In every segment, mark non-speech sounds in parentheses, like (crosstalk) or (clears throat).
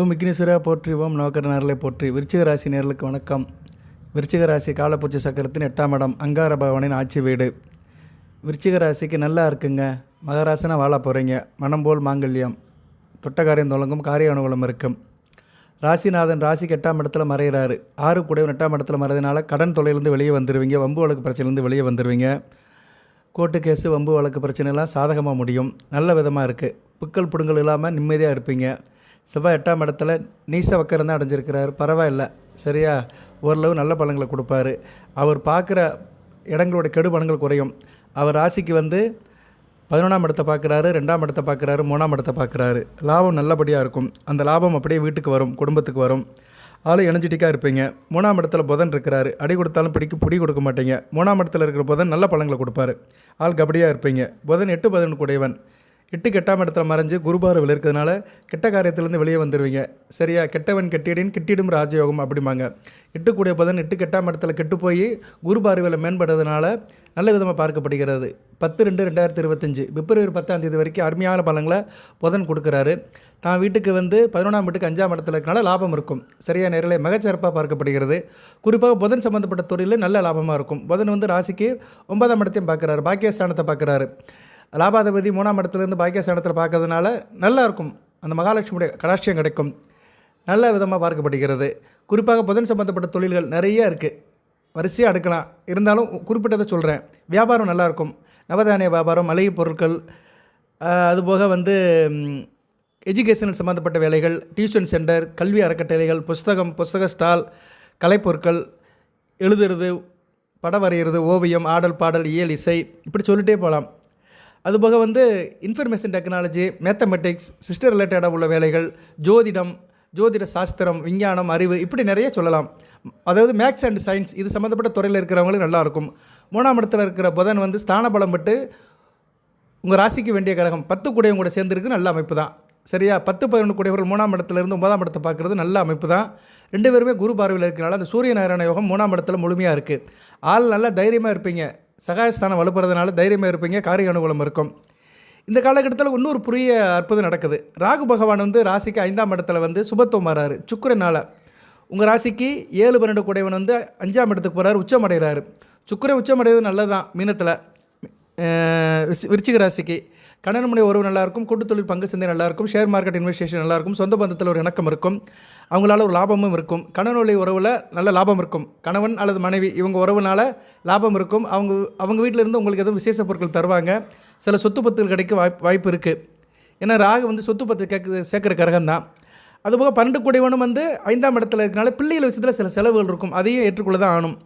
ஓம் விக்னேஸ்வரா போற்றி ஓம் நவக்கர நேரலை போற்றி. விருச்சிக ராசி நேர்களுக்கு வணக்கம். விருச்சிக ராசி காலப்பூச்சி சக்கரத்தின் எட்டாம் இடம் அங்கார பகவானின் ஆட்சி வீடு. விருச்சிக ராசிக்கு நல்லா இருக்குங்க. மகராசனாக வாழ போகிறீங்க மனம் போல் மாங்கல்யம். தொட்டகாரியம் தொடங்கும் காரிய அனுகூலம் இருக்கும். ராசிநாதன் ராசிக்கு எட்டாம் இடத்துல மறைகிறாரு. ஆறு கூட எட்டாம் இடத்துல மறைதனால கடன் தொலைலேருந்து வெளியே வந்துடுவீங்க வம்பு வழக்கு பிரச்சனைலேருந்து வெளியே வந்துடுவீங்க கோர்ட்டு கேஸு வம்பு வழக்கு பிரச்சனைலாம் சாதகமாக முடியும். நல்ல விதமாக இருக்குது புக்கல் புடுங்கல் இல்லாமல் நிம்மதியாக இருப்பீங்க. செவ்வாய் எட்டாம் இடத்துல நீச வக்கரம் தான் அடைஞ்சிருக்கிறார். பரவாயில்ல. சரியா? ஓரளவு நல்ல பலன்களை கொடுப்பாரு. அவர் பார்க்குற இடங்களோட கெடு பலன்கள் குறையும். அவர் ராசிக்கு வந்து பதினொன்றாம் இடத்தை பார்க்குறாரு ரெண்டாம் இடத்தை பார்க்குறாரு மூணாம் இடத்தை பார்க்குறாரு. லாபம் நல்லபடியாக இருக்கும். அந்த லாபம் அப்படியே வீட்டுக்கு வரும் குடும்பத்துக்கு வரும். ஆள் எனர்ஜெட்டிக்காக இருப்பீங்க. மூணாம் இடத்துல புதன் இருக்கிறாரு. அடி கொடுத்தாலும் பிடிக்க பிடி கொடுக்க மாட்டீங்க. மூணாம் இடத்துல இருக்கிற புதன் நல்ல பழங்களை கொடுப்பாரு. ஆள் கபடியாக இருப்பீங்க. புதன் எட்டு பதினொன்று கூடையவன். எட்டு கெட்டாம் இடத்துல மறைஞ்சு குருபாரவில் இருக்கிறதுனால கெட்ட காரியத்திலேருந்து வெளியே வந்துடுவீங்க சரியா? கெட்டவன் கெட்டிடின் கெட்டிடும் ராஜயோகம் அப்படிம்பாங்க. எட்டு கூடிய புதன் எட்டு கெட்டாம் இடத்துல கெட்டு போய் குருபார்வையில் மேம்படுறதுனால நல்ல விதமாக பார்க்கப்படுகிறது. பத்து ரெண்டு ரெண்டாயிரத்தி இருபத்தஞ்சு பிப்ரவரி பத்தாம் தேதி வரைக்கும் அருமையான பலங்களை புதன் கொடுக்குறாரு. தான் வீட்டுக்கு வந்து பதினொன்றாம் வீட்டுக்கு அஞ்சாம் இடத்துல இருக்கனால லாபம் இருக்கும். சரியாக நேரில் மிகச்சிறப்பாக பார்க்கப்படுகிறது. குறிப்பாக புதன் சம்மந்தப்பட்ட தொழிலில் நல்ல லாபமாக இருக்கும். புதன் வந்து ராசிக்கு ஒன்பதாம் இடத்தையும் பார்க்குறாரு. பாக்கியஸ்தானத்தை பார்க்குறாரு. லாபாதிபதி மூணாம் இடத்துலேருந்து பாக்கியஸ்தானத்தில் பார்க்கறதுனால நல்லா இருக்கும் அந்த மகாலட்சுமியுடைய கடாட்சியம் கிடைக்கும். நல்ல விதமாக பார்க்கப்படுகிறது. குறிப்பாக புதன் சம்மந்தப்பட்ட தொழில்கள் நிறைய இருக்குது வரிசையாக அடுக்கலாம் இருந்தாலும் குறிப்பிட்டதை சொல்கிறேன் வியாபாரம் நல்லாயிருக்கும். நவதானிய வியாபாரம் மளிகை பொருட்கள் அதுபோக வந்து எஜுகேஷனல் சம்மந்தப்பட்ட வேலைகள் டியூஷன் சென்டர் கல்வி அறக்கட்டளைகள் புஸ்தகம் புஸ்தக ஸ்டால் கலைப்பொருட்கள் எழுதுறது படம் வரைகிறது ஓவியம் ஆடல் பாடல் இயல் இசை இப்படி சொல்லிட்டே போகலாம். அதுபோக வந்து இன்ஃபர்மேஷன் டெக்னாலஜி மேத்தமெட்டிக்ஸ் சிஸ்டர் ரிலேட்டடாக உள்ள வேலைகள் ஜோதிடம் ஜோதிட சாஸ்திரம் விஞ்ஞானம் அறிவு இப்படி நிறைய சொல்லலாம். அதாவது மேக்ஸ் அண்ட் சயின்ஸ் இது சம்மந்தப்பட்ட துறையில் இருக்கிறவங்களுக்கு நல்லாயிருக்கும் மூணாம் இடத்துல இருக்கிற புதன் வந்து ஸ்தான பலம் பட்டு உங்கள் ராசிக்கு வேண்டிய கிரகம். பத்து கூடையும் கூட சேர்ந்துருக்கு நல்ல அமைப்பு தான். சரியா? பத்து பதினொன்று கூடையவர்கள் மூணாம் இடத்துலேருந்து ஒன்பதாம் இடத்தை பார்க்குறது நல்ல அமைப்பு தான். ரெண்டு பேருமே குரு பார்வையில் இருக்கிறனால அந்த சூரிய நாராயண யோகம் மூணாம் இடத்துல முழுமையாக இருக்குது ஆள் நல்லா தைரியமாக இருப்பீங்க. சகாயஸ்தானம் வலுப்புறதுனால தைரியமாக இருப்பீங்க காரிய அனுகூலம் இருக்கும். இந்த காலகட்டத்தில் இன்னொரு புரிய அற்புதம் நடக்குது. ராகு பகவான் வந்து ராசிக்கு ஐந்தாம் இடத்துல வந்து சுபத்துவம் வராரு. சுக்கரனால் உங்கள் ராசிக்கு ஏழு பன்னெண்டு குடைவன் வந்து அஞ்சாம் இடத்துக்கு போகிறாரு உச்சமடைகிறாரு சுக்கரை உச்சமடைவது உச்சம் நல்லது தான் மீனத்தில். விருச்சிக ராசிக்கு. கணவன் மனை உறவு நல்லாயிருக்கும் கூட்டுத்தொழில் பங்கு சந்தை நல்லாயிருக்கும் ஷேர் மார்க்கெட் இன்வெஸ்டேஷன் நல்லாயிருக்கும் சொந்த பந்தத்தில் ஒரு இணக்கம் இருக்கும். அவங்களால ஒரு லாபமும் இருக்கும். கணவன் உறவில் நல்ல லாபம் இருக்கும். கணவன் அல்லது மனைவி இவங்க உறவுனால லாபம் இருக்கும். அவங்க அவங்க வீட்டில் இருந்து உங்களுக்கு எதுவும் விசேஷ பொருட்கள் தருவாங்க. சில சொத்து பத்துகள் கிடைக்க வாய்ப்பு வாய்ப்பு இருக்குது ஏன்னா ராகு வந்து சொத்து பத்து கேட்க சேர்க்குற கிரகம் தான் அதுபோக பன்னெண்டு கூடியவனும் வந்து ஐந்தாம் இடத்துல இருக்கனால பிள்ளைகள் விஷயத்தில் சில செலவுகள் இருக்கும். அதையும் ஏற்றுக்கொள்ள தான் ஆகணும்.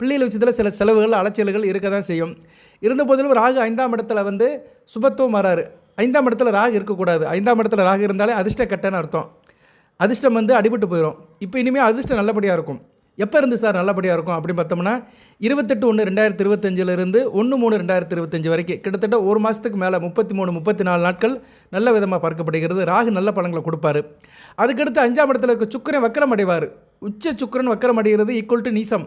பிள்ளைகள் விஷயத்தில் சில செலவுகள் அலைச்சல்கள் இருக்க தான் செய்யும். இருந்த போதிலும் ராகு ஐந்தாம் இடத்துல வந்து சுபத்துவம் வராரு. ஐந்தாம் இடத்துல ராகு இருக்கக்கூடாது. ஐந்தாம் இடத்துல ராகு இருந்தாலே அதிர்ஷ்ட கட்டன்னு அர்த்தம். அதிர்ஷ்டம் வந்து அடிபட்டு போயிடும் இப்போ இனிமேல் அதிர்ஷ்டம் நல்லபடியாக இருக்கும். எப்போ இருந்து சார் நல்லபடியாக இருக்கும் அப்படின்னு பார்த்தோம்னா இருபத்தெட்டு ஒன்று ரெண்டாயிரத்தி இருபத்தஞ்சிலிருந்து ஒன்று மூணு ரெண்டாயிரத்தி இருபத்தஞ்சு வரைக்கும். கிட்டத்தட்ட ஒரு மாதத்துக்கு மேலே முப்பத்தி மூணு முப்பத்தி நாலு நாட்கள் நல்ல விதமாக பார்க்கப்படுகிறது. ராகு நல்ல பழங்களை கொடுப்பாரு. அதுக்கடுத்து அஞ்சாம் இடத்துல இருக்க சுக்கிரன் வக்கரம் அடைவார். உச்ச சுக்கிரன் வக்கரம் அடைகிறது ஈக்குவல் டு நீசம்.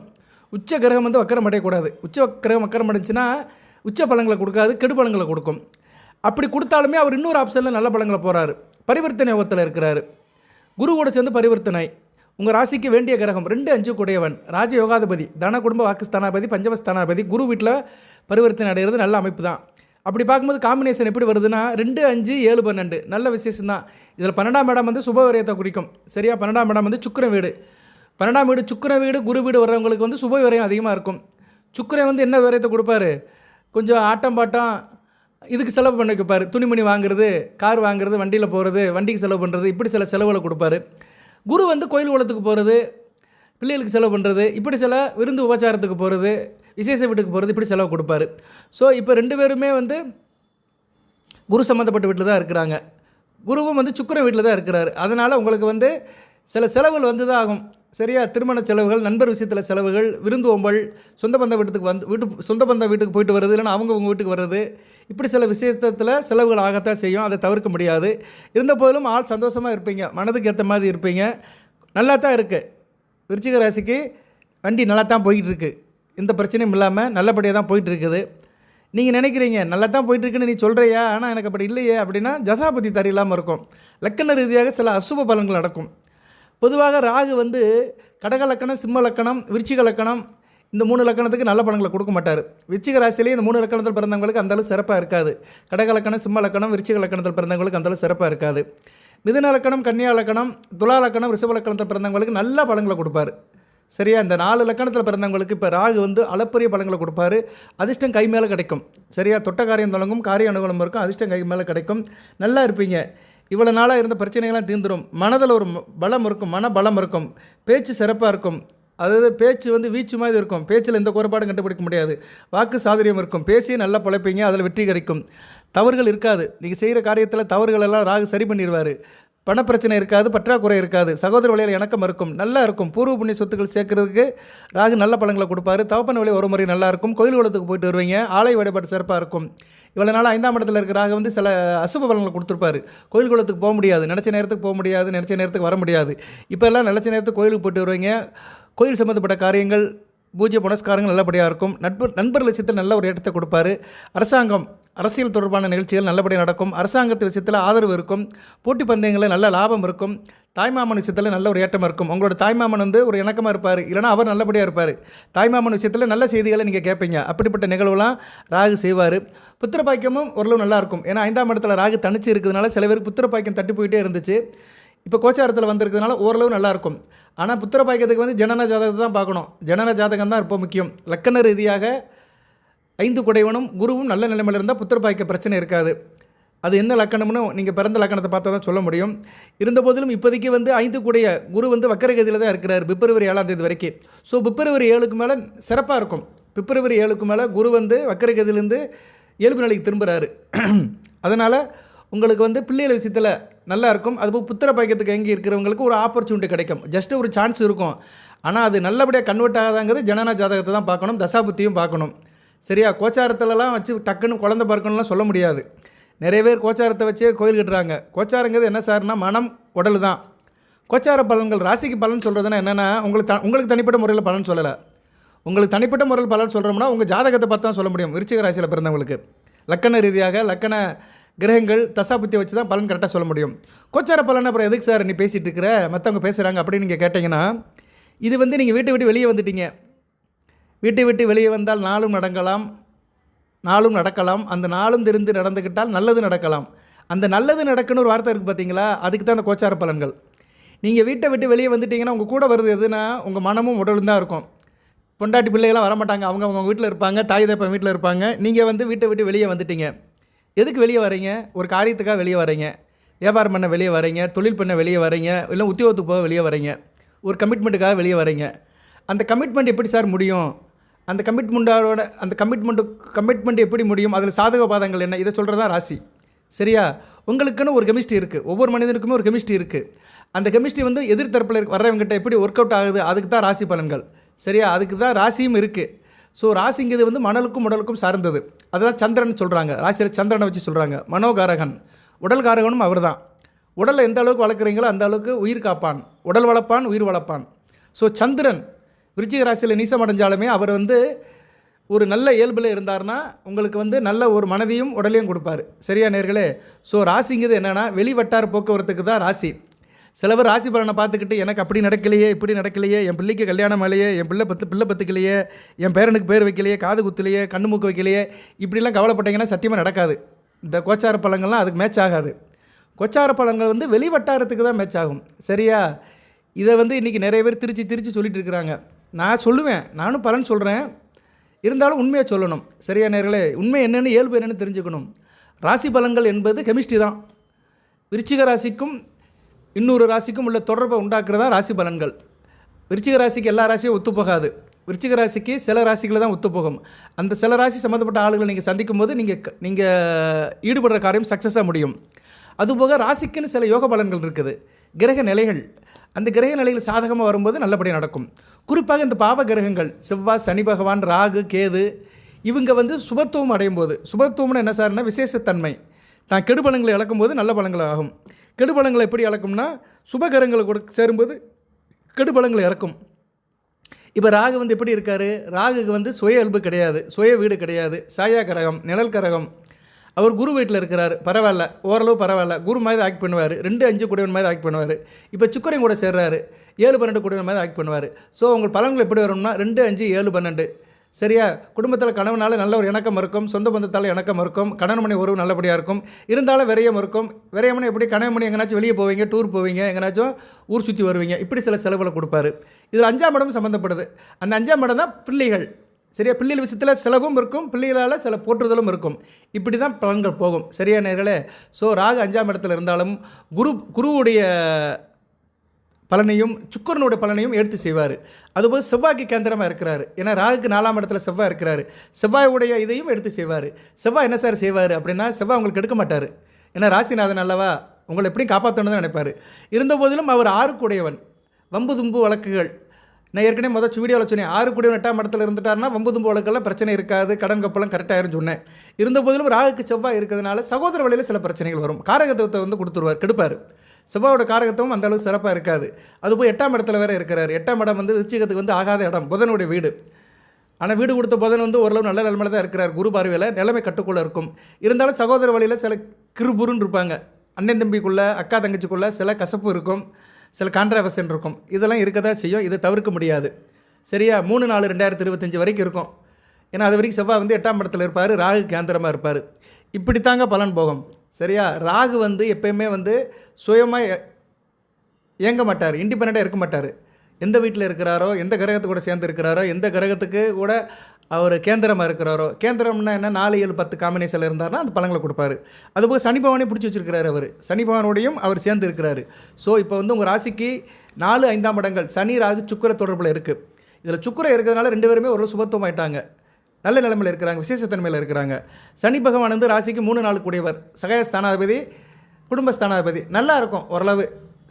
உச்ச கிரகம் வந்து வக்கரம் அடையக்கூடாது. உச்ச கிரகம் வக்கரம் அடைஞ்சுன்னா உச்ச பழங்களை கொடுக்காது கெடு பழங்களை கொடுக்கும். அப்படி கொடுத்தாலுமே அவர் இன்னொரு ஆப்ஷனில் நல்ல பழங்களை போகிறாரு பரிவர்த்தனை யோகத்தில் இருக்கிறாரு. குருவோட சேர்ந்து பரிவர்த்தனை. உங்கள் ராசிக்கு வேண்டிய கிரகம் ரெண்டு அஞ்சு கூடையவன். ராஜ யோகாதிபதி தன குடும்ப வாக்குஸ்தானாபதி பஞ்சமஸ்தானாபதி குரு வீட்டில் பரிவர்த்தனை அடைகிறது நல்ல அமைப்பு தான் அப்படி பார்க்கும்போது காம்பினேஷன் எப்படி வருதுன்னா ரெண்டு அஞ்சு ஏழு பன்னெண்டு. நல்ல விசேஷம் தான் இதில் பன்னெண்டாம் இடம் வந்து சுபவிரயத்தை குறிக்கும். சரியா? பன்னெண்டாம் இடம் வந்து சுக்கிர வீடு. பன்னெண்டாம் வீடு சுக்கிர வீடு குரு வீடு வர்றவங்களுக்கு வந்து சுப விரயம் அதிகமாக இருக்கும். சுக்கரன் வந்து என்ன விரயத்தை கொடுப்பாரு? கொஞ்சம் ஆட்டம் பாட்டம் இதுக்கு செலவு பண்ண வைப்பார் துணிமணி வாங்குறது கார் வாங்குறது வண்டியில் போகிறது வண்டிக்கு செலவு பண்ணுறது இப்படி சில செலவுகளை கொடுப்பாரு. குரு வந்து கோயில் குளத்துக்கு போகிறது பிள்ளைகளுக்கு செலவு பண்ணுறது இப்படி சில விருந்து உபச்சாரத்துக்கு போகிறது விசேஷ வீட்டுக்கு போகிறது இப்படி செலவு கொடுப்பாரு. ஸோ இப்போ ரெண்டு பேருமே வந்து குரு சம்மந்தப்பட்ட வீட்டில் தான் இருக்கிறாங்க. குருவும் வந்து சுக்கிர வீட்டில் தான் இருக்கிறாரு. அதனால் உங்களுக்கு வந்து சில செலவுகள் வந்து தான் ஆகும். சரியா? திருமண செலவுகள் நண்பர் விஷயத்தில் செலவுகள் விருந்து ஓம்பல் சொந்த பந்த வீட்டுக்கு வந்து வீட்டு சொந்த பந்த வீட்டுக்கு போயிட்டு வர்றது இல்லைன்னா அவங்க உங்கள் வீட்டுக்கு வர்றது இப்படி சில விசேஷத்தில் செலவுகள் ஆகத்தான் செய்யும். அதை தவிர்க்க முடியாது. இருந்த போதிலும் ஆள் சந்தோஷமாக இருப்பீங்க. மனதுக்கு ஏற்ற மாதிரி இருப்பீங்க. நல்லா தான் இருக்குது விருச்சிக ராசிக்கு வண்டி நல்லா தான் போயிட்டுருக்கு. எந்த பிரச்சனையும் இல்லாமல் நல்லபடியாக தான் போயிட்டு இருக்குது நீங்கள் நினைக்கிறீங்க நல்லா தான் போயிட்டுருக்குன்னு நீ சொல்கிறியா ஆனால் எனக்கு அப்படி இல்லையே அப்படின்னா ஜசாபதி தரி இல்லாமல் இருக்கும். லக்கண ரீதியாக சில அசுப பலன்கள் நடக்கும். பொதுவாக ராகு வந்து கடக லக்கணம் சிம்ம லக்கணம் விருச்சிக லக்கணம் இந்த மூணு லக்கணத்துக்கு நல்ல பணங்களை கொடுக்க மாட்டார். விருச்சிக ராசியிலேயே இந்த மூணு லக்கணத்தில் பிறந்தவங்களுக்கு அந்தளவு சிறப்பாக இருக்காது. கடக லக்கணம் சிம்ம லக்கணம் விருச்சிக லக்கணத்தில் பிறந்தவங்களுக்கு அந்தளவு சிறப்பாக இருக்காது. மிதுன லக்கணம் கன்னியா லக்கணம் துலா லக்கணம் ரிஷப லக்கணத்தில் பிறந்தவங்களுக்கு நல்ல பழங்களை கொடுப்பாரு. சரியா? இந்த நாலு லக்கணத்தில் பிறந்தவங்களுக்கு இப்போ ராகு வந்து அளப்பரிய பழங்களை கொடுப்பாரு. அதிர்ஷ்டம் கை மேலே கிடைக்கும். சரியா? தொட்ட காரியம் தொடங்கும் காரிய அனுகூலம் இருக்கும் அதிர்ஷ்டம் கை மேலே கிடைக்கும். நல்லா இருப்பீங்க. இவ்வளோ நாளாக இருந்த பிரச்சனைகள்லாம் தீர்ந்துடும் மனதில் ஒரு பலம் இருக்கும் மன பலம் இருக்கும். பேச்சு சிறப்பாக இருக்கும். அதாவது பேச்சு வந்து வீச்சு மாதிரி இருக்கும். பேச்சில் எந்த குறைபாடும் கண்டுபிடிக்க முடியாது. வாக்கு சாதுரியம் இருக்கும். பேசி நல்லா பிழைப்பீங்க அதில் வெற்றி கிடைக்கும். தவறுகள் இருக்காது. நீங்கள் செய்கிற காரியத்தில் தவறுகள் எல்லாம் ராகு சரி பண்ணிடுவார். பணப்பிரச்சனை இருக்காது பற்றாக்குறை இருக்காது. சகோதர வழியில் இணக்கம் இருக்கும் நல்லா இருக்கும். பூர்வ புண்ணிய சொத்துக்கள் சேர்க்கறதுக்கு ராகு நல்ல பழங்களை கொடுப்பாரு. தவப்பன வழி ஒரு முறை நல்லா இருக்கும். கோயில் குளத்துக்கு போயிட்டு வருவீங்க. ஆலய வழிபாடு சிறப்பாக இருக்கும். இவ்வளோ நாள் ஐந்தாம் இடத்துல இருக்கிற ராகு வந்து சில அசுப பலன்களை கொடுத்துருப்பாரு. கோயில் குளத்துக்கு போக முடியாது. நினச்ச நேரத்துக்கு போக முடியாது. நினச்ச நேரத்துக்கு வர முடியாது. இப்போ எல்லாம் நினச்ச நேரத்துக்கு கோயிலுக்கு போயிட்டு வருவீங்க. கோயில் சம்மந்தப்பட்ட காரியங்கள் பூஜ்ய புனஸ்காரங்கள் நல்லபடியாக இருக்கும். நட்பு நண்பர் விஷயத்தில் நல்ல ஒரு ஏற்றத்தை கொடுப்பாரு. அரசாங்கம் அரசியல் தொடர்பான நிகழ்ச்சிகள் நல்லபடியாக நடக்கும். அரசாங்கத்து விஷயத்தில் ஆதரவு இருக்கும். போட்டி பந்தயங்களில் நல்ல லாபம் இருக்கும். தாய்மாமன் விஷயத்தில் நல்ல ஒரு ஏற்றம் இருக்கும். உங்களோட தாய்மாமன் வந்து ஒரு இணக்கமாக இருப்பார். இல்லைனா அவர் நல்லபடியாக இருப்பார். தாய்மாமன் விஷயத்தில் நல்ல செய்திகளை நீங்கள் கேட்பீங்க அப்படிப்பட்ட நிகழ்வுலாம் ராகு செய்வார். புத்திர பாக்கியமும் ஓரளவு நல்லா இருக்கும். ஏன்னா ஐந்தாம் இடத்துல ராகு தனிச்சு இருக்கிறதுனால சில பேருக்கு புத்திர பாக்கியம் தட்டி போயிட்டே இருந்துச்சு. இப்போ கோச்சாரத்தில் வந்திருக்கிறதுனால ஓரளவு நல்லாயிருக்கும். ஆனால் புத்திர பாய்க்கிறதுக்கு வந்து ஜனன ஜாதகத்தை தான் பார்க்கணும். ஜனன ஜாதகம் தான் ரொம்ப முக்கியம். லக்கண ரீதியாக ஐந்து குடைவனும் குருவும் நல்ல நிலைமையில் இருந்தால் புத்திர பாய்க்க பிரச்சனை இருக்காது. அது என்ன லக்கணம்னு நீங்கள் பிறந்த லக்கணத்தை பார்த்தா தான் சொல்ல முடியும். இருந்தபோதிலும் இப்போதைக்கு வந்து ஐந்து கூடிய குரு வந்து வக்கரகதியில் தான் இருக்கிறார் பிப்ரவரி ஏழாம் தேதி வரைக்கும். ஸோ பிப்ரவரி ஏழுக்கு மேலே சிறப்பாக இருக்கும். பிப்ரவரி ஏழுக்கு மேலே குரு வந்து வக்கரகதியிலேருந்து இயல்பு நிலைக்கு திரும்புகிறாரு (clears throat) அதனால் உங்களுக்கு வந்து பிள்ளைகள் விஷயத்தில் நல்லா இருக்கும் அதுபோல் புத்திர பாக்கியத்துக்கு எங்கே இருக்கிறவங்களுக்கு ஒரு ஆப்பர்ச்சுனிட்டி கிடைக்கும். ஜஸ்ட் ஒரு சான்ஸ் இருக்கும். ஆனால் அது நல்லபடியாக கன்வெர்ட் ஆகாதாங்கிறது ஜனன ஜாதகத்தை தான் பார்க்கணும். தசாபுத்தியும் பார்க்கணும். சரியா? கோச்சாரத்துலலாம் வச்சு டக்குன்னு குழந்தை பார்க்கணும்லாம் சொல்ல முடியாது. நிறைய பேர் கோச்சாரத்தை வச்சே கோயில் கட்டுறாங்க. கோச்சாரங்கிறது என்ன சார்னா மனம் உடல் தான். கோச்சார பலன்கள் ராசிக்கு பலன் சொல்கிறதுனா என்னென்னா உங்களுக்கு த உங்களுக்கு தனிப்பட்ட முறையில் பலன் சொல்லலை. உங்களுக்கு தனிப்பட்ட முறையில் பலன் சொல்கிறோம்னா உங்கள் ஜாதகத்தை பார்த்து தான் சொல்ல முடியும். விருச்சிக ராசியில் பிறந்தவங்களுக்கு. லக்கண ரீதியாக லக்கண கிரகங்கள் தசாபுத்தியை வச்சு தான் பலன் கரெக்டாக சொல்ல முடியும். கோச்சார பலன் அப்புறம் எதுக்கு சார் நீ பேசிகிட்டு இருக்கிற? மற்றவங்க பேசுகிறாங்க அப்படின்னு நீங்கள் கேட்டிங்கன்னா இது வந்து நீங்கள் வீட்டை விட்டு வெளியே வந்துட்டீங்க. வீட்டை விட்டு வெளியே வந்தால் நாளும் நடக்கலாம் நாளும் நடக்கலாம். அந்த நாளும் தெரிந்து நடந்துக்கிட்டால் நல்லது நடக்கலாம். அந்த நல்லது நடக்குன்னு ஒரு வார்த்தை இருக்குது பார்த்தீங்களா அதுக்கு தான் அந்த கோச்சார பலன்கள். நீங்கள் வீட்டை விட்டு வெளியே வந்துட்டீங்கன்னா உங்கள் கூட வருது எதுனா உங்கள் மனமும் உடலும் தான் இருக்கும். பொண்டாட்டி பிள்ளைகளாம் வரமாட்டாங்க. அவங்க அவங்க வீட்டில் இருப்பாங்க தாய் தப்பன் வீட்டில் இருப்பாங்க. நீங்கள் வந்து வீட்டை விட்டு வெளியே வந்துட்டீங்க. எதுக்கு வெளியே வரீங்க? ஒரு காரியத்துக்காக வெளியே வரீங்க. வியாபாரம் பண்ண வெளியே வரீங்க. தொழில் பண்ண வெளியே வரீங்க. இல்லை உத்தியோகத்துக்கு போக வெளியே வரீங்க. ஒரு கமிட்மெண்ட்டுக்காக வெளியே வரீங்க. அந்த கமிட்மெண்ட் எப்படி சார் முடியும்? அந்த கமிட்மெண்ட்டோட அந்த கமிட்மெண்ட்டு கமிட்மெண்ட் எப்படி முடியும்? அதில் சாதக பாதங்கள் என்ன? இதை சொல்கிறது தான் ராசி. சரியா? உங்களுக்குன்னு ஒரு கெமிஸ்ட்ரி இருக்குது ஒவ்வொரு மனிதனுக்குமே ஒரு கெமிஸ்ட்ரி இருக்குது அந்த கெமிஸ்ட்ரி வந்து எதிர்த்தரப்பில் வர்றவங்ககிட்ட எப்படி ஒர்க் அவுட் ஆகுது? அதுக்கு தான் ராசி பலன்கள். சரியா? அதுக்கு தான் ராசியும் இருக்குது ஸோ ராசிங்கிறது வந்து மணலுக்கும் உடலுக்கும் சார்ந்தது. அதுதான் சந்திரன் சொல்கிறாங்க ராசியில் சந்திரனை வச்சு சொல்கிறாங்க மனோகாரகன். உடல் காரகனும் அவர் தான் உடலை எந்த அளவுக்கு வளர்க்குறீங்களோ அந்த அளவுக்கு உயிர் காப்பான். உடல் வளர்ப்பான் உயிர் வளர்ப்பான். ஸோ சந்திரன் விருச்சிக ராசியில் நீசம் அடைஞ்சாலுமே அவர் வந்து ஒரு நல்ல இயல்பில் இருந்தார்னா உங்களுக்கு வந்து நல்ல ஒரு மனதையும் உடலையும் கொடுப்பாரு. சரியா நேர்களே? ஸோ ராசிங்கிறது என்னென்னா வெளிவட்டார போக்குவரத்துக்கு தான் ராசி. சில பேர் ராசி பலனை பார்த்துக்கிட்டு எனக்கு அப்படி நடக்கலையே இப்படி நடக்கலையே என் பிள்ளைக்கு கல்யாணம் ஆலையே என் பிள்ளை பத்து பிள்ளை பத்துக்கலையே என் பேரனுக்கு பேர் வைக்கலையே காது குத்துலையே கண்ணு மூக்கு வைக்கலையே இப்படிலாம் கவலைப்பட்டீங்கன்னா சத்தியமாக நடக்காது. இந்த கோச்சார பழங்கள்லாம் அதுக்கு மேட்ச் ஆகாது. கோச்சார பழங்கள் வந்து வெளி வட்டாரத்துக்கு தான் மேட்ச் ஆகும். சரியா? இதை வந்து இன்றைக்கி நிறைய பேர் திருச்சி திருச்சி சொல்லிட்டு இருக்கிறாங்க. நான் சொல்லுவேன். நானும் பலன் சொல்கிறேன் இருந்தாலும் உண்மையை சொல்லணும். சரியா நேர்களே? உண்மை என்னென்னு இயல்பு என்னென்னு தெரிஞ்சுக்கணும். ராசி பலன்கள் என்பது கெமிஸ்ட்ரி தான். விருச்சிக ராசிக்கும் இன்னொரு ராசிக்கும் உள்ள தொடர்பை உண்டாக்குறதா ராசி பலன்கள். விருச்சிக ராசிக்கு எல்லா ராசியும் ஒத்துப்போகாது விருச்சிக ராசிக்கு சில ராசிகளை தான் ஒத்துப்போகும் அந்த சில ராசி சம்மந்தப்பட்ட ஆளுகளை நீங்கள் சந்திக்கும் போது நீங்கள் நீங்கள் ஈடுபடுற காரியம் சக்ஸஸாக முடியும். அதுபோக ராசிக்குன்னு சில யோக பலன்கள் இருக்குது. கிரக நிலைகள். அந்த கிரக நிலைகள் சாதகமாக வரும்போது நல்லபடியாக நடக்கும். குறிப்பாக இந்த பாவ கிரகங்கள் செவ்வாய் சனி பகவான் ராகு கேது இவங்க வந்து சுபத்துவம் அடையும் போது சுபத்துவம்னு என்ன சார்னா விசேஷத்தன்மை. தான் கெடு இழக்கும் இழக்கும்போது நல்ல பலன்கள் ஆகும். கெடுபலங்களை எப்படி இழக்கும்னா சுபகரங்களை கூட சேரும்போது கெடுபலங்களை இறக்கும். இப்போ ராகு வந்து எப்படி இருக்கார்? ராகுக்கு வந்து சுய இயல்பு கிடையாது சுய வீடு கிடையாது சாயா கரகம் நிழல் கரகம். அவர் குரு வீட்டில் இருக்கிறார் பரவாயில்ல ஓரளவு பரவாயில்ல. குரு மாதிரி ஆக்ட் பண்ணுவார் ரெண்டு அஞ்சு குடிவன் மாதிரி ஆக்ட் பண்ணுவார். இப்போ சுக்கரையும் கூட சேர்றாரு ஏழு பன்னெண்டு குடிவன் மாதிரி ஆக்ட் பண்ணுவார். ஸோ உங்கள் பலன்கள் எப்படி வரும்னா ரெண்டு அஞ்சு ஏழு பன்னெண்டு. சரியா? குடும்பத்தில் கணவனால் நல்ல ஒரு இணக்கம் இருக்கும். சொந்த பந்தத்தால் இணக்கம் இருக்கும். கணவன் மணி உறவு நல்லபடியாக இருக்கும். இருந்தாலும் விரயம் இருக்கும். விரயம்னு எப்படி? கணவன் மணி எங்கேனாச்சும் வெளியே போவீங்க டூர் போவீங்க எங்கேனாச்சும் ஊர் சுற்றி வருவீங்க. இப்படி சில செலவுகளை கொடுப்பாரு. இதில் அஞ்சாம் இடம் சம்மந்தப்படுது அந்த அஞ்சாம் இடம் தான் பிள்ளைகள். சரியா? பிள்ளைகள் விஷயத்தில் செலவும் இருக்கும். பிள்ளைகளால் சில போற்றுதலும் இருக்கும். இப்படி தான் பலன்கள் போகும். சரியா நேர்களே? ஸோ ராகு அஞ்சாம் இடத்துல இருந்தாலும் குரு குருவுடைய பலனையும் சுக்கரனுடைய பலனையும் எடுத்து செய்வார். அதுபோல் செவ்வாய்க்கு கேந்திரமாக இருக்கிறாரு. ஏன்னா ராகுக்கு நாலாம் இடத்துல செவ்வாய் இருக்கிறாரு. செவ்வாயுடைய இதையும் எடுத்து செய்வார். செவ்வாய் என்ன சார் செய்வார் அப்படின்னா செவ்வாய் உங்களுக்கு எடுக்க மாட்டார். ஏன்னா ராசிநாதன் அல்லவா உங்களை எப்படியும் காப்பாற்றணும் தான் நினைப்பார். இருந்த போதிலும் அவர் ஆறுக்குடையவன் வம்பு தும்பு வழக்குகள். நான் ஏற்கனவே முதல் வீடியோவில் சொன்னேன். ஆறு கூடிய எட்டாம் இடத்துல இருந்துட்டாருன்னா வம்பு தும்பு வழக்கெல்லாம் பிரச்சனை இருக்காது கடன் கப்பெல்லாம் கரெக்டாக சொன்னேன். இருந்த போதிலும் ராகுக்கு செவ்வாய் இருக்கிறதுனால சகோதர வழியில் சில பிரச்சனைகள் வரும். காரகத்துவத்தை வந்து கொடுத்துருவார் கெடுப்பார். செவ்வாயோட காரகத்துவம் அந்த அளவுக்கு சிறப்பாக இருக்காது. அது போய் எட்டாம் இடத்துல வேறு இருக்கிறார். எட்டாம் இடம் வந்து விருச்சிகத்துக்கு வந்து ஆகாத இடம் புதனுடைய வீடு. ஆனால் வீடு கொடுத்த புதன் வந்து ஓரளவு நல்ல நிலைமையில தான் இருக்கிறார். குரு பார்வையில் நிலைமை கட்டுக்குள்ளே இருக்கும். இருந்தாலும் சகோதர வழியில் சில கிருபுருன்னு இருப்பாங்க. அண்ணன் தம்பிக்குள்ளே அக்கா தங்கச்சிக்குள்ளே சில கசப்பு இருக்கும். சில கான்ட்ராவர்சன் இருக்கும். இதெல்லாம் இருக்க தான் செய்யும். இதை தவிர்க்க முடியாது. சரியா? மூணு நாலு ரெண்டாயிரத்தி இருபத்தஞ்சி வரைக்கும் இருக்கும். ஏன்னா அது வரைக்கும் செவ்வாய் வந்து எட்டாம் இடத்துல இருப்பார். ராகு கேந்திரமாக இருப்பார். இப்படி தாங்க பலன் போகும். சரியா? ராகு வந்து எப்பயுமே வந்து சுயமாக இயங்க மாட்டார். இண்டிபெண்ட்டாக இருக்க மாட்டார். எந்த வீட்டில் இருக்கிறாரோ எந்த கிரகத்து கூட சேர்ந்து இருக்கிறாரோ எந்த கிரகத்துக்கு கூட அவர் கேந்திரமாக இருக்கிறாரோ கேந்திரம்னா என்ன? நாலு ஏழு பத்து காம்பினேஷனில் இருந்தார்னா அந்த பழங்களை கொடுப்பாரு. அதுபோல் சனி பகவானே பிடிச்சி வச்சிருக்கிறாரு அவர். சனி பகவானோடையும் அவர் சேர்ந்து இருக்கிறாரு. ஸோ இப்போ வந்து உங்கள் ராசிக்கு நாலு ஐந்தாம் இடங்கள். சனி ராகு சுக்கர தொடர்பில் இருக்குது இதில் சுக்கரம் இருக்கிறதுனால ரெண்டு பேருமே ஒரு சுபத்துவம் ஆயிட்டாங்க. நல்ல நிலைமையில் இருக்கிறாங்க விசேஷத்தன்மையில் இருக்கிறாங்க. சனி பகவான் வந்து ராசிக்கு மூணு நாள் கூடியவர். சகாய ஸ்தானாதிபதி குடும்ப ஸ்தானாதிபதி. நல்லா இருக்கும் ஓரளவு.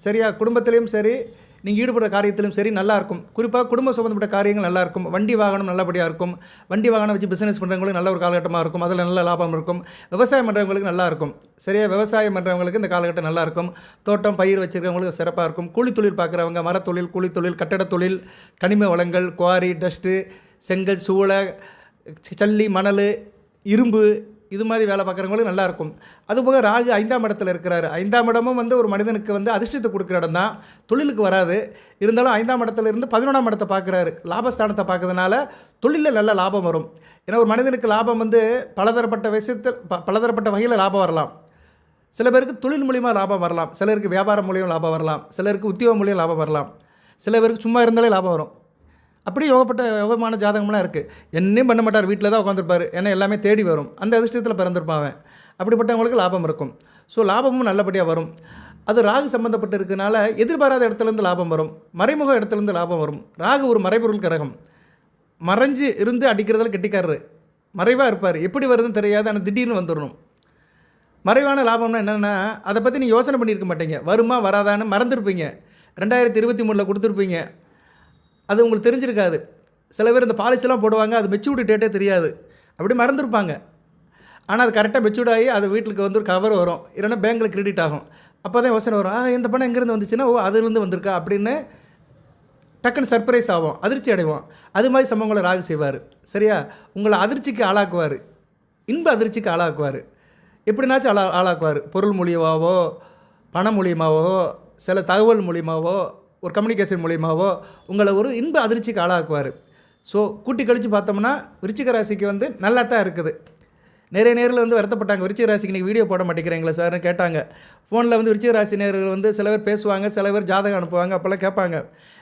சரியா? குடும்பத்திலையும் சரி நீங்கள் ஈடுபடுற காரியத்திலும் சரி நல்லா இருக்கும். குறிப்பாக குடும்ப சம்மந்தப்பட்ட காரியங்கள் நல்லா இருக்கும். வண்டி வாகனம் நல்லபடியாக இருக்கும். வண்டி வாகனம் வச்சு பிஸ்னஸ் பண்ணுறவங்களுக்கு நல்ல ஒரு காலகட்டமாக இருக்கும். அதில் நல்ல லாபம் இருக்கும். விவசாயம் பண்ணுறவங்களுக்கு நல்லா இருக்கும். சரியா? விவசாயம் பண்ணுறவங்களுக்கு இந்த காலகட்டம் நல்லா இருக்கும். தோட்டம் பயிர் வச்சுருக்கவங்களுக்கு சிறப்பாக இருக்கும். கூலி தொழில் பார்க்குறவங்க மரத்தொழில் கூலி தொழில் கட்டட தொழில் கனிம வளங்கள் குவாரி டஸ்ட்டு செங்கல் சூளை சல்லி மணல் இரும்பு இது மாதிரி வேலை பார்க்குறவங்களுக்கு நல்லாயிருக்கும் அதுபோக ராகு ஐந்தாம் இடத்துல இருக்கிறாரு. ஐந்தாம் இடமும் வந்து ஒரு மனிதனுக்கு வந்து அதிர்ஷ்டத்தை கொடுக்குற இடம் தான். தொழிலுக்கு வராது. இருந்தாலும் ஐந்தாம் இடத்துல இருந்து பதினொன்றாம் இடத்தை பார்க்குறாரு. லாபஸ்தானத்தை பார்க்கறதுனால தொழிலில் நல்ல லாபம் வரும். ஏன்னா ஒரு மனிதனுக்கு லாபம் வந்து பலதரப்பட்ட விஷயத்தில் ப பலதரப்பட்ட வகையில் லாபம் வரலாம். சில பேருக்கு தொழில் மூலியமாக லாபம் வரலாம். சிலருக்கு வியாபாரம் மூலியம் லாபம் வரலாம். சிலருக்கு உத்தியோகம் மூலியம் லாபம் வரலாம். சில பேருக்கு சும்மா இருந்தாலே லாபம் வரும். அப்படி யோகப்பட்ட யோகமான ஜாதகம்லாம் இருக்குது என்னையும் பண்ண மாட்டார் வீட்டில் தான் உட்காந்துருப்பார் ஏன்னா எல்லாமே தேடி வரும். அந்த அதிர்ஷ்டத்தில் பிறந்திருப்பான் அப்படிப்பட்டவங்களுக்கு லாபம் இருக்கும். ஸோ லாபமும் நல்லபடியாக வரும். அது ராகு சம்மந்தப்பட்டு இருக்கனால எதிர்பாராத இடத்துலேருந்து லாபம் வரும். மறைமுக இடத்துலேருந்து லாபம் வரும். ராகு ஒரு மறைபொருள் கிரகம். மறைஞ்சு இருந்து அடிக்கிறதில் கெட்டிக்காரரு. மறைவாக இருப்பார். எப்படி வருதுன்னு தெரியாது. ஆனால் திடீர்னு வந்துடணும் மறைவான லாபம்னா என்னென்னா அதை பற்றி நீ யோசனை பண்ணியிருக்க மாட்டீங்க. வருமா வராதான்னு மறந்துருப்பீங்க. ரெண்டாயிரத்தி இருபத்தி மூணில் கொடுத்துருப்பீங்க. அது உங்களுக்கு தெரிஞ்சிருக்காது. சில பேர் இந்த பாலிசிலாம் போடுவாங்க அது மெச்சூரிட்டி டேட்டே தெரியாது. அப்படி மறந்துருப்பாங்க. ஆனால் அது கரெக்டாக மெச்சூர்ட் ஆகி அது வீட்டுக்கு வந்து ஒரு கவர் வரும். இல்லைன்னா பேங்க்கில் கிரெடிட் ஆகும். அப்போ தான் யோசனை வரும். ஆ இந்த பணம் எங்கேருந்து வந்துச்சுன்னா ஓ அதுலேருந்து வந்திருக்கா? அப்படின்னு டக்குன்னு சர்ப்ரைஸ் ஆகும் அதிர்ச்சி அடைவோம். அது மாதிரி சம்பவங்களை ராகு செய்வார். சரியா? உங்களை அதிர்ச்சிக்கு ஆளாக்குவார். இன்ப அதிர்ச்சிக்கு ஆளாக்குவார். எப்படினாச்சும் ஆளா ஆளாக்குவார். பொருள் மூலியமாகவோ பணம் மூலியமாகவோ சில தகவல் மூலியமாகவோ ஒரு கம்யூனிகேஷன் மூலியமாகவோ உங்களை ஒரு இன்ப அதிர்ச்சிக்கு ஆளாக்குவார். ஸோ கூட்டி கழித்து பார்த்தோம்னா விருச்சிக ராசிக்கு வந்து நல்லா தான் இருக்குது. நிறைய நேரில் வந்து வருத்தப்பட்டாங்க. விருச்சிக ராசிக்கு நீங்கள் வீடியோ போட மாட்டேங்கிறீங்களா சார்னு கேட்டாங்க. ஃபோனில் வந்து விருச்சிக ராசி நேர்கள் வந்து சில பேர் பேசுவாங்க சில பேர் ஜாதகம் அனுப்புவாங்க அப்போல்லாம் கேட்பாங்க.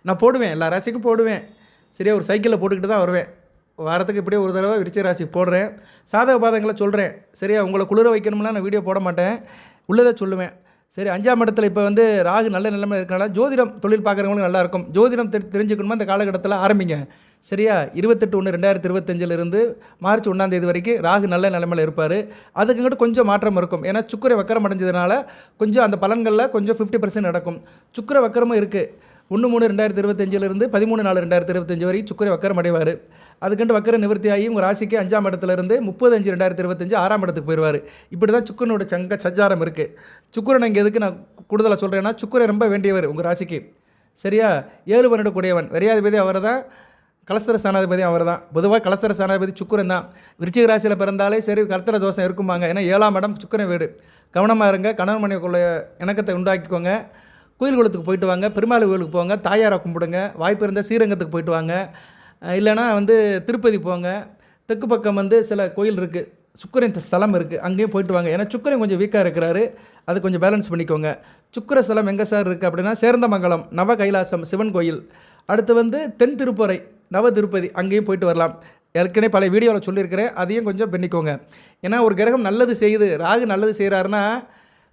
நான் போடுவேன் எல்லா ராசிக்கும் போடுவேன். சரியா ஒரு சைக்கிளில் போட்டுக்கிட்டு தான் வருவேன். வாரத்துக்கு இப்படியே ஒரு தடவை விருச்சிக ராசி போடுறேன். சாதக பாதங்களை சொல்கிறேன் சரியா உங்களை குளிர வைக்கணும்னா நான் வீடியோ போட மாட்டேன். உள்ளதை சொல்லுவேன். சரி அஞ்சாம் இடத்துல இப்போ வந்து ராகு நல்ல நிலைமை இருக்கனால ஜோதிடம் தொழில் பார்க்குறவங்களுக்கு நல்லாயிருக்கும். ஜோதிடம் தெரி தெரிஞ்சுக்கணுமா? இந்த காலகட்டத்தில் ஆரம்பிங்க. சரியா? இருபத்தெட்டு ஒன்று ரெண்டாயிரத்தி இருபத்தஞ்சிலிருந்து மார்ச் ஒன்றாந்தேதி வரைக்கும் ராகு நல்ல நிலைமையில் இருப்பார். அதுக்குங்கிட்ட கொஞ்சம் மாற்றம் இருக்கும். ஏன்னா சுக்கர வக்கரம் அடைஞ்சதுனால கொஞ்சம் அந்த பலன்களில் கொஞ்சம் ஃபிஃப்டி பர்சன்ட் நடக்கும். சுக்கர வக்கரமும் இருக்குது ஒன்று மூணு ரெண்டாயிரத்தி இருபத்தஞ்சிலிருந்து பதிமூணு நாலு ரெண்டாயிரத்தி இருபத்தஞ்சி வரைக்கும் சுக்கர வக்கரம் அடைவார். அதுக்கண்டு வக்கர நிவர்த்தி ஆகி உங்கள் ராசிக்கு அஞ்சாம் இடத்துலேருந்து முப்பது அஞ்சு ரெண்டாயிரத்தி இருபத்தஞ்சு ஆறாம் இடத்துக்கு போயிடுவார் இப்படி தான் சுக்கரனோட சங்க சஞ்சாரம் இருக்குது சுக்கரன் இங்கே எதுக்கு நான் கூடுதலாக சொல்கிறேன்னா சுக்கரன் ரொம்ப வேண்டியவர் உங்கள் ராசிக்கு. சரியா? ஏழு பன்னெண்டு கூடியவன். விரையாதிபதி அவர் தான் கலசர ஸ்தானாதிபதி அவர் தான் பொதுவாக கலசர ஸ்தானாதிபதி சுக்கரன் தான். விருச்சிக ராசியில் பிறந்தாலே சரி கர்த்தர தோஷம் இருக்குமாங்க. ஏன்னா ஏழாம் இடம் சுக்கரன் வீடு. கவனமாக இருங்க. கணவன் மனைவிக்குள்ள இணக்கத்தை உண்டாக்கிக்கோங்க. கோயில் குளத்துக்கு போயிட்டு வாங்க. பெருமாள் கோயிலுக்கு போங்க. தாயாரை கும்பிடுங்க. வாய்ப்பு இருந்தால் ஸ்ரீரங்கத்துக்கு போயிட்டு வாங்க. இல்லைனா இல்லைன்னா வந்து திருப்பதி போங்க. தெற்கு பக்கம் வந்து சில கோயில் இருக்குது சுக்கரன் ஸ்தலம் இருக்குது அங்கேயும் போயிட்டு வாங்க. ஏன்னா சுக்கரன் கொஞ்சம் வீக்காக இருக்கிறாரு. அது கொஞ்சம் பேலன்ஸ் பண்ணிக்கோங்க. சுக்கிர ஸ்தலம் எங்கே சார் இருக்குது அப்படின்னா சேர்ந்தமங்கலம் நவ கைலாசம் சிவன் கோயில். அடுத்து வந்து தென் திருப்பறை நவ திருப்பதி அங்கேயும் போயிட்டு வரலாம். ஏற்கனவே பல வீடியோவில் சொல்லியிருக்கிறேன். அதையும் கொஞ்சம் பண்ணிக்கோங்க. ஏன்னா ஒரு கிரகம் நல்லது செய்யுது ராகு நல்லது செய்கிறாருன்னா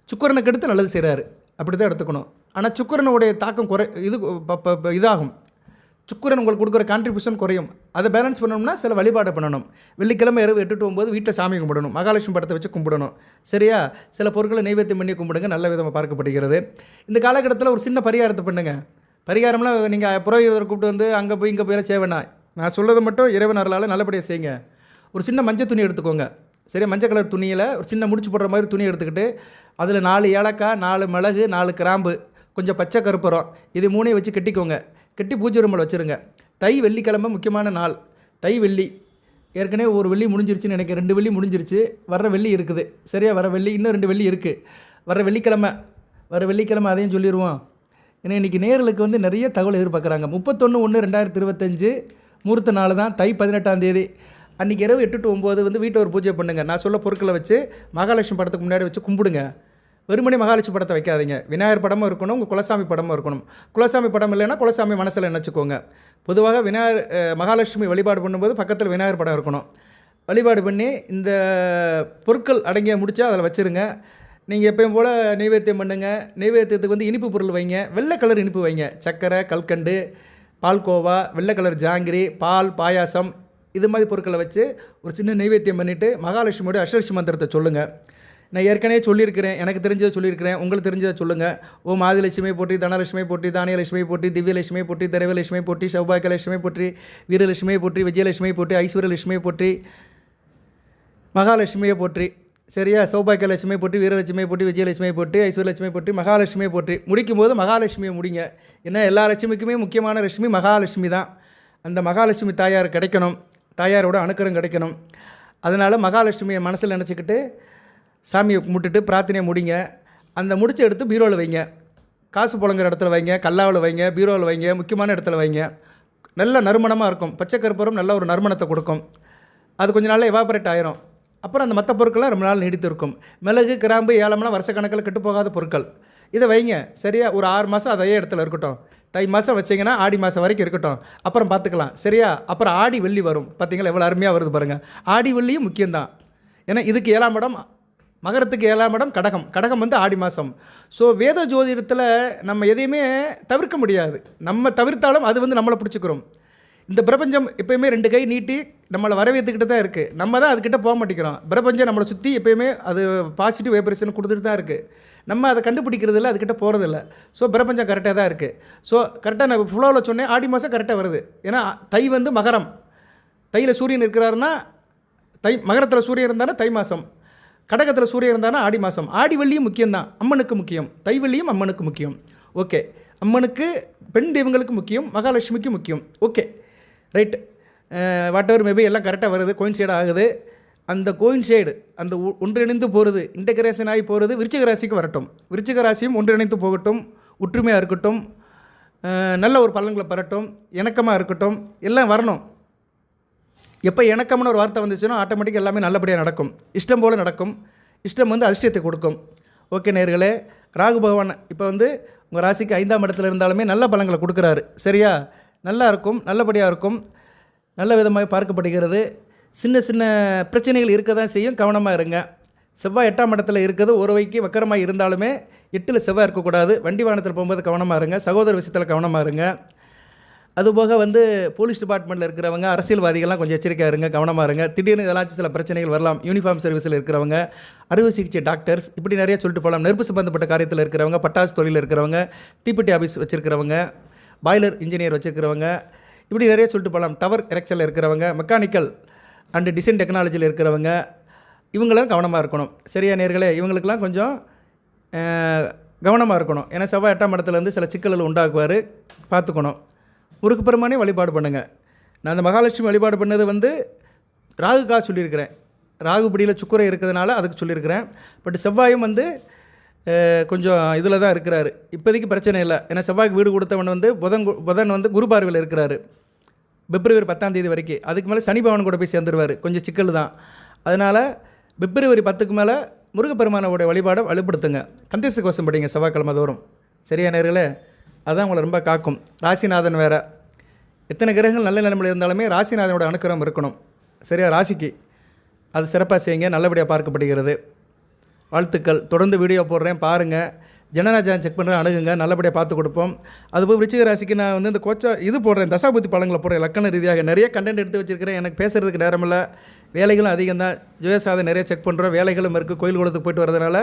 சுக்கிரனுக்கு எடுத்து நல்லது செய்கிறாரு அப்படி தான் எடுத்துக்கணும். ஆனால் சுக்கிரனுடைய தாக்கம் குறை இது ப- இதாகும். சுக்கரன் உங்களுக்கு கொடுக்குற கான்ட்ரிபியூஷன் குறையும். அதை பேலன்ஸ் பண்ணணும்னா சில வழிபாடு பண்ணணும். வெள்ளிக்கிழமை இரவு எட்டு to ஒம்பது வீட்டில் சாமி கும்பிடணும். மகாலட்சுமி படத்தை வச்சு கும்பிடணும். சரியா? சில பொருட்களை நைவேத்தியம் பண்ணி கும்பிடுங்க. நல்ல விதமாக பார்க்கப்படுகிறது. இந்த காலகட்டத்தில் ஒரு சின்ன பரிகாரத்தை பண்ணுங்கள் பரிகாரம்லாம் நீங்கள் புரோகிதரை கூப்பிட்டு வந்து அங்கே போய் இங்கே போய் செய்ய வேணாம். நான் சொல்கிறது மட்டும் இறைவன் அருளால் நல்லபடியாக செய்யுங்க. ஒரு சின்ன மஞ்சள் துணி எடுத்துக்கோங்க. சரியா? மஞ்சள் கலர் துணியில் ஒரு சின்ன முடிச்சு போடுற மாதிரி துணி எடுத்துக்கிட்டு அதில் நாலு ஏலக்காய் நாலு மிளகு நாலு கிராம்பு கொஞ்சம் பச்சை கருப்பரம் இது மூணையும் வச்சு கட்டிக்கோங்க. கட்டி பூஜை ரூமில் வச்சுருங்க. தை வெள்ளிக்கிழமை முக்கியமான நாள். தை வெள்ளி. ஏற்கனவே ஒரு வெள்ளி முடிஞ்சிருச்சுன்னு எனக்கு ரெண்டு வெள்ளி முடிஞ்சிருச்சு. வர்ற வெள்ளி இருக்குது. சரியா? வர வெள்ளி இன்னும் ரெண்டு வெள்ளி இருக்குது வர வெள்ளிக்கிழமை. வர வெள்ளிக்கிழமை அதையும் சொல்லிடுவோம் ஏன்னா இன்றைக்கி நேர்களுக்கு வந்து நிறைய தகவல் எதிர்பார்க்குறாங்க. முப்பத்தொன்று ஒன்று ரெண்டாயிரத்தி இருபத்தஞ்சு முகூர்த்த நாள் தான். தை பதினெட்டாம் தேதி. அன்றைக்கி இரவு எட்டு டு ஒம்பது வந்து வீட்டை ஒரு பூஜை பண்ணுங்கள் நான் சொல்ல பொருட்களை வச்சு மகாலட்சுமி படத்துக்கு முன்னாடி வச்சு கும்பிடுங்க. வெறுமனே மகாலட்சுமி படத்தை வைக்காதீங்க. விநாயகர் படமும் இருக்கணும் உங்கள் குலசாமி படமும் இருக்கணும். குலசாமி படம் இல்லைன்னா குலசாமி மனசில் நினச்சிக்கோங்க. பொதுவாக விநாயகர் மகாலட்சுமி வழிபாடு பண்ணும்போது பக்கத்தில் விநாயகர் படம் இருக்கணும். வழிபாடு பண்ணி இந்த பொருட்கள் அடங்கிய முடிச்சா அதில் வச்சுருங்க. நீங்கள் எப்பயும் போல் நெய்வேத்தியம் பண்ணுங்கள் நெய்வேத்தியத்துக்கு வந்து இனிப்பு பொருள் வைங்க. வெள்ளை கலர் இனிப்பு வைங்க. சக்கரை கல்கண்டு பால்கோவா வெள்ளை கலர் ஜாங்கிரி பால் பாயாசம் இது மாதிரி பொருட்களை வச்சு ஒரு சின்ன நெய்வேத்தியம் பண்ணிவிட்டு மகாலட்சுமியோட அஷ்டலட்சுமி மந்திரத்தை சொல்லுங்கள் நான் ஏற்கனவே சொல்லியிருக்கிறேன் எனக்கு தெரிஞ்சதை சொல்லியிருக்கிறேன் உங்களுக்கு தெரிஞ்சதை சொல்லுங்கள் ஓ மாதிலட்சுமி போற்றி தனலட்சுமி போற்றி தானியலட்சுமி போற்றி திவ்யலட்சுமி போற்றி திரவலட்சுமி போற்றி சௌபாகியலட்சுமி போற்றி வீரலட்சுமி போற்றி விஜயலட்சுமி போற்றி ஐஸ்வர்யலட்சுமி போற்றி மகாலட்சுமியை போற்றி. சரியா? சௌபாகியலட்சுமி போட்டி வீரலட்சுமியை போட்டி விஜயலட்சுமியை போட்டு ஐஸ்வர்யலட்சுமி போட்டி மகாலட்சுமியை போற்றி. முடிக்கும் போது மகாலட்சுமியை முடிங்க. ஏன்னா எல்லா லட்சுமிக்குமே முக்கியமான லட்சுமி மகாலட்சுமி தான். அந்த மகாலட்சுமி தாயார் கிடைக்கணும். தாயாரோட அணுக்கரம் கிடைக்கணும். அதனால் மகாலட்சுமியை மனசில் நினச்சிக்கிட்டு சாமியை கும்பிட்டுட்டு பிரார்த்தனையை முடிங்க. அந்த முடிச்ச எடுத்து பீரோவில் வைங்க. காசு புழங்குற இடத்துல வைங்க கல்லாவில் வைங்க பீரோவில் வைங்க முக்கியமான இடத்துல வைங்க. நல்ல நறுமணமாக இருக்கும். பச்சை கற்பூரம் நல்ல ஒரு நறுமணத்தை கொடுக்கும். அது கொஞ்ச நாளில் எவாபரேட் ஆயிரும். அப்புறம் அந்த மற்ற பொருட்கள்லாம் ரொம்ப நாள் நீடித்து இருக்கும். மிளகு கிராம்பு ஏலம்லாம் வருஷக்கணக்கில் கெட்டு போகாத பொருட்கள். இதை வைங்க. சரியா? ஒரு ஆறு மாதம் அதே இடத்துல இருக்கட்டும். தை மாதம் வச்சிங்கன்னா ஆடி மாதம் வரைக்கும் இருக்கட்டும். அப்புறம் பார்த்துக்கலாம். சரியா? அப்புறம் ஆடி வெள்ளி வரும். பார்த்தீங்களா? எவ்வளோ அருமையாக வருது பாருங்கள் ஆடி வெள்ளியும் முக்கியம்தான். ஏன்னா இதுக்கு ஏழாம் இடம் மகரத்துக்கு ஏழாம் இடம் கடகம். கடகம் வந்து ஆடி மாதம் ஸோ வேத ஜோதிடத்தில் நம்ம எதையுமே தவிர்க்க முடியாது. நம்ம தவிர்த்தாலும் அது வந்து நம்மளை பிடிச்சிக்கிறோம் இந்த பிரபஞ்சம் எப்பயுமே ரெண்டு கை நீட்டி நம்மளை வரவேற்றுக்கிட்டு தான் இருக்குது நம்ம தான் அதுக்கிட்ட போக மாட்டேங்கிறோம். பிரபஞ்சம் நம்மளை சுற்றி எப்பயுமே அது பாசிட்டிவ் வைப்ரேஷன் கொடுத்துட்டு தான் இருக்குது நம்ம அதை கண்டுபிடிக்கிறதில்ல அதுக்கிட்ட போகிறதில்ல ஸோ பிரபஞ்சம் கரெக்டாக தான் இருக்குது ஸோ கரெக்டாக நான் ஃப்ளோவில் சொன்னேன் ஆடி மாதம் கரெக்டாக வருது. ஏன்னா தை வந்து மகரம். தையில் சூரியன் இருக்கிறாருன்னா தை மகரத்தில் சூரியன் இருந்தாலும் தை மாதம் கடகத்தில் சூரியன் இருந்தாலும் ஆடி மாதம் ஆடி வெள்ளியும் முக்கியம்தான். அம்மனுக்கு முக்கியம். தைவெள்ளியும் அம்மனுக்கு முக்கியம். ஓகே. அம்மனுக்கு பெண் தெய்வங்களுக்கு முக்கியம். மகாலட்சுமிக்கு முக்கியம். Okay. Right. Whatever maybe எல்லாம் கரெக்டாக வருது. கோயின்சைடு ஆகுது. அந்த கோயின்சைடு அந்த ஒன்றிணைந்து போகிறது இன்டகிரேஷன் ஆகி போகிறது விருச்சிக ராசிக்கு வரட்டும். விருச்சிக ராசியும் ஒன்றிணைந்து போகட்டும். ஒற்றுமையாக இருக்கட்டும். நல்ல ஒரு பலன்களை பெறட்டும். இணக்கமாக இருக்கட்டும். எல்லாம் வரணும். எப்போ இணக்கம்னு ஒரு வார்த்தை வந்துச்சுன்னா ஆட்டோமேட்டிக்காக எல்லாமே நல்லபடியாக நடக்கும். இஷ்டம் போல் நடக்கும். இஷ்டம் வந்து அதிர்ஷ்டத்தை கொடுக்கும். ஓகே நேர்களே ராகு பகவான் இப்போ வந்து உங்கள் ராசிக்கு ஐந்தாம் இடத்துல இருந்தாலுமே நல்ல பலங்களை கொடுக்குறாரு. சரியா? நல்லா இருக்கும் நல்லபடியாக இருக்கும். நல்ல விதமாக பார்க்கப்படுகிறது. சின்ன சின்ன பிரச்சனைகள் இருக்க தான் செய்யும். கவனமாக இருங்க. செவ்வாய் எட்டாம் இடத்துல இருக்கிறது ஒரு வைக்கு வக்கரமாக இருந்தாலுமே எட்டில் செவ்வாய் இருக்கக்கூடாது. வண்டி வாகனத்தில் போகும்போது கவனமாக இருங்க. சகோதர விஷயத்தில் கவனமாக இருங்க. அதுபோக வந்து போலீஸ் டிபார்ட்மெண்ட்டில் இருக்கிறவங்க அரசியல்வாதிகள்லாம் கொஞ்சம் எச்சரிக்கையாக இருங்க கவனமாக இருங்க. திடீர்னு இதெல்லாம் சில பிரச்சனைகள் வரலாம். யூனிஃபார்ம் சர்வீஸில் இருக்கிறவங்க அறுவை சிகிச்சை டாக்டர்ஸ் இப்படி நிறைய சொல்லிட்டு போகலாம். நெருப்பு சம்பந்தப்பட்ட காரியத்தில் இருக்கிறவங்க பட்டாசு தொழிலில் இருக்கிறவங்க தீப்பெட்டி ஆஃபீஸ் வச்சுருக்கிறவங்க பாய்லர் இன்ஜினியர் வச்சுருக்கிறவங்க இப்படி நிறைய சொல்லிட்டு போகலாம். டவர் எரெக்ஷனில் இருக்கிறவங்க மெக்கானிக்கல் அண்டு டிசைன் டெக்னாலஜியில் இருக்கிறவங்க இவங்களும் கவனமாக இருக்கணும். சரியா நேர்களே இவங்களுக்கெல்லாம் கொஞ்சம் கவனமாக இருக்கணும். ஏன்னா செவ்வாய் எட்டாம் இடத்துலேருந்து சில சிக்கல்கள் உண்டாக்குவார். பார்த்துக்கணும். முருகு பெருமானே வழிபாடு பண்ணுங்கள் நான் அந்த மகாலட்சுமி வழிபாடு பண்ணது வந்து ராகுக்காக சொல்லியிருக்கிறேன். ராகுபடியில் சுக்கரை இருக்கிறதுனால அதுக்கு சொல்லியிருக்கிறேன். பட் செவ்வாயும் வந்து கொஞ்சம் இதில் தான் இருக்கிறாரு. இப்போதைக்கு பிரச்சனை இல்லை. ஏன்னா செவ்வாய்க்கு வீடு கொடுத்தவன் வந்து புதன் புதன் வந்து குரு பார்வையில் இருக்கிறாரு. பிப்ரவரி பத்தாம் தேதி வரைக்கும். அதுக்கு மேலே சனி கூட போய் சேர்ந்துருவார். கொஞ்சம் சிக்கல் தான். அதனால் பிப்ரவரி பத்துக்கு மேலே முருகப்பெருமானோட வழிபாடை வலுப்படுத்துங்க. கந்தேச கோஷம் படிங்க செவ்வாய்க்கிழமை தோறும். சரியா நேர்களே? அதுதான் உங்களை ரொம்ப காக்கும். ராசிநாதன் வேறு. எத்தனை கிரகங்கள் நல்ல நிலைமையில் இருந்தாலுமே ராசிநாதனோட அனுக்கிரகம் இருக்கணும். சரியா? ராசிக்கு. அது சிறப்பாக செய்யுங்க. நல்லபடியாக பார்க்கப்படுகிறது. வாழ்த்துக்கள். தொடர்ந்து வீடியோ போடுறேன். பாருங்கள் ஜனராஜான் செக் பண்ணுறேன் அணுகுங்க. நல்லபடியாக பார்த்து கொடுப்போம். அதுபோல் விருச்சிக ராசிக்கு நான் வந்து இந்த கோச்சா இது போடுறேன். தசாபுத்தி பழங்களை போடுறேன். லக்கண ரீதியாக நிறைய கண்டென்ட் எடுத்து வச்சுருக்கிறேன். எனக்கு பேசுகிறதுக்கு நேரமில்ல. வேலைகளும் அதிகம் தான். ஜோயசாதம் நிறைய செக் பண்ணுறோம் வேலைகளும் இருக்குது கோயில் குளத்துக்கு போயிட்டு வரதுனால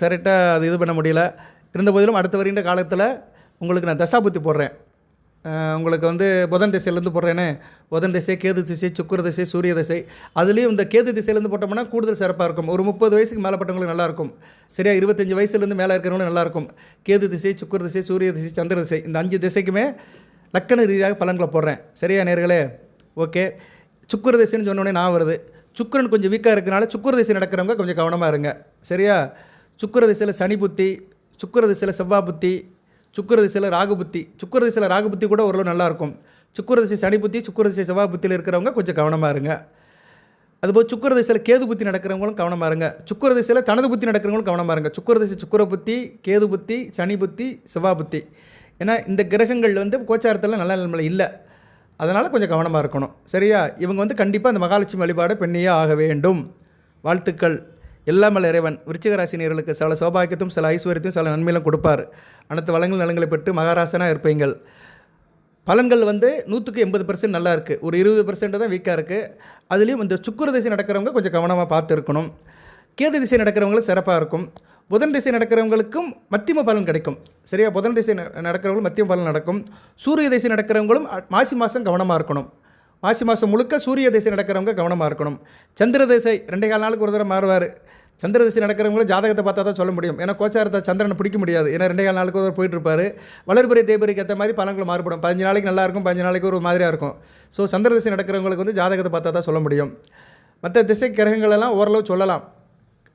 கரெக்டாக அது இது பண்ண முடியல. இருந்த போதிலும் அடுத்த வருகின்ற காலத்தில் உங்களுக்கு நான் தசாபுத்தி போடுறேன். உங்களுக்கு வந்து புதன் திசையிலேருந்து போடுறேனே. புதன் திசை கேது திசை சுக்கர திசை சூரிய திசை. அதுலேயும் இந்த கேது திசையிலேருந்து போட்டோம்னா கூடுதல் சிறப்பாக இருக்கும். ஒரு முப்பது வயசுக்கு மேலப்பட்டவங்களுக்கு நல்லாயிருக்கும் சரியா? இருபத்தஞ்சி வயசுலேருந்து மேலே இருக்கிறவங்களும் நல்லாயிருக்கும் கேது திசை சுக்கர திசை சூரிய திசை சந்திர திசை. இந்த அஞ்சு திசைக்குமே லக்கண ரீதியாக பலன்களை போடுறேன். சரியா நேர்களே? ஓகே. சுக்கர திசைன்னு சொன்னோடனே நான் வருது. சுக்கிரன் கொஞ்சம் வீக்காக இருக்கனால சுக்கர திசை நடக்கிறவங்க கொஞ்சம் கவனமாக இருங்க. சரியா? சுக்கர திசையில் சனி புத்தி சுக்கிர திசையில் செவ்வாய் புத்தி சுக்கிர திசையில் ராகு புத்தி. சுக்கிர திசையில் ராகு புத்தி கூட ஓரளவு நல்லாயிருக்கும் சுக்கிர திசை சனி புத்தி சுக்கிர திசை செவ்வாய் புத்தியில் இருக்கிறவங்க கொஞ்சம் கவனமாக இருங்க. அதுபோல் சுக்கிர திசையில் கேது புத்தி நடக்கிறவங்களும் கவனமாக இருங்க. சுக்கிர திசையில் தனது புத்தி நடக்கிறவங்களும் கவனமாக இருங்க. சுக்கிர திசை புத்தி கேது புத்தி சனி புத்தி செவ்வாய் புத்தி. ஏன்னா இந்த கிரகங்கள் வந்து கோச்சாரத்தில் நல்ல நிலைமையில் இல்லை. அதனால் கொஞ்சம் கவனமாக இருக்கணும். சரியா? இவங்க வந்து கண்டிப்பாக அந்த மகாலட்சுமி வழிபாடு பெண்ணையே ஆக வேண்டும். வாழ்த்துக்கள். எல்லாமல் இறைவன். விருச்சிகராசினியர்களுக்கு சில சௌபாகியத்தையும் சில ஐஸ்வர்யத்தையும் சில நன்மையிலும் கொடுப்பார். அனைத்து வளங்கள் நலங்களை பெற்று மகாராசனாக இருப்பீங்கள். பலன்கள் வந்து நூற்றுக்கு எண்பது பர்சன்ட் நல்லா இருக்குது ஒரு இருபது பர்சன்ட் தான் வீக்காக இருக்குது அதுலேயும் இந்த சுக்குர திசை நடக்கிறவங்க கொஞ்சம் கவனமாக பார்த்து இருக்கணும் கேது திசை நடக்கிறவங்களும் சிறப்பாக இருக்கும். புதன் திசை நடக்கிறவங்களுக்கும் மத்தியம பலன் கிடைக்கும். சரியா? புதன் திசை ந- நடக்கிறவங்களும் மத்தியம பலன் நடக்கும். சூரிய திசை நடக்கிறவங்களும் மாசி மாதம் கவனமாக இருக்கணும். மாசி மாதம் முழுக்க சூரிய திசை நடக்கிறவங்க கவனமாக இருக்கணும். சந்திர திசை ரெண்டே கால் நாளுக்கு ஒரு தடவை மாறுவார். சந்திர நடக்கிறவங்களும் ஜாதகத்தை பார்த்தா தான் சொல்ல முடியும். ஏன்னா கோச்சாரத்தை சந்திரனை பிடிக்க முடியாது. ஏன்னா ரெண்டே கால் நாளுக்கு ஒரு போயிட்டுருப்பார். வளர்புரை இருப்பாரு ஏற்ற மாதிரி பலன்கள் மாறுபடும். பதினஞ்சு நாளைக்கு நல்லா இருக்கும் பதினஞ்சு நாளைக்கு ஒரு மாதிரியாக இருக்கும். ஸோ சந்திர திசை நடக்கிறவங்களுக்கு வந்து ஜாதகத்தை பார்த்தா தான் சொல்ல முடியும். மற்ற திசை கிரகங்கள் எல்லாம் ஓரளவு சொல்லலாம்.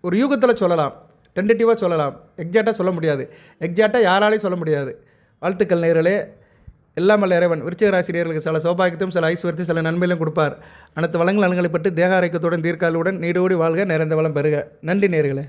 ஒரு யூகத்தில் சொல்லலாம். டென்டேட்டிவாக சொல்லலாம். எக்ஸாக்டாக சொல்ல முடியாது. எக்ஸாக்டாக யாராலையும் சொல்ல முடியாது. வாழ்த்துக்கள் நேரலே எல்லாம் வல்ல இறைவன். விருச்சிக சில சௌபாகியத்தையும் சில ஐஸ்வர்யத்தையும் சில நன்மையிலும் கொடுப்பார். அனைத்து வளங்கள் நலன்களை பற்றி தேக ஆரோக்கியத்துடன் தீர்க்காலுடன் நீடோடி வாழ்க நிறைந்த வளம் பெறுக. நன்றி நேர்களே